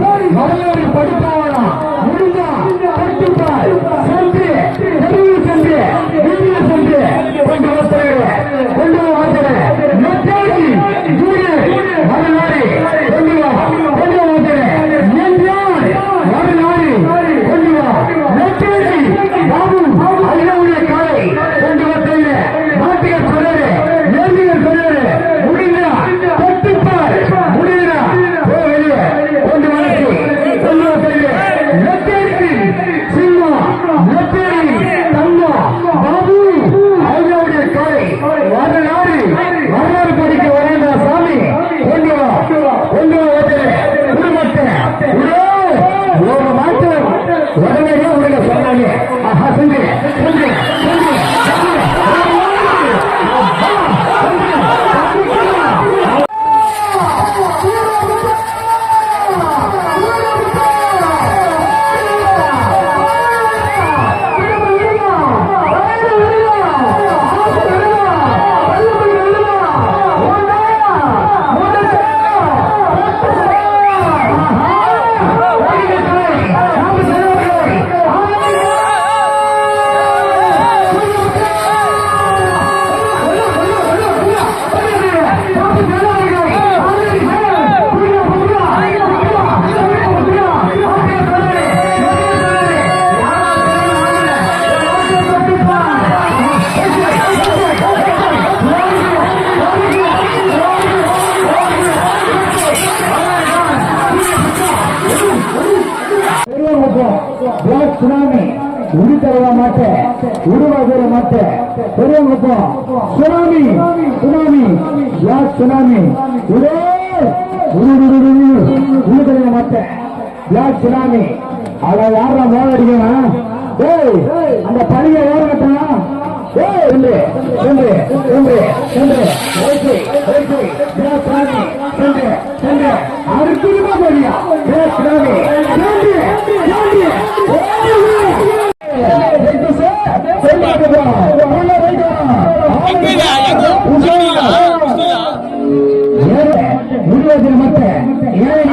கடலூர் படிப்பாளனா முடிஞ்ச black tsunami உருத்தரவா மாட்டேன் உருவாகிற மாட்ட பெரியவங்களுக்கும் சுனாமி சுனாமி பிளாக் சுனாமி உடே உருத்தரவா மாட்ட சுனாமி அவ யாரா மோதடிக்கா ஏய் அந்த பணியை ஏறட்டா ஏய் இல்லை என்று என்று என்று ஓகே உருவாக்கிற மத்த ஏழை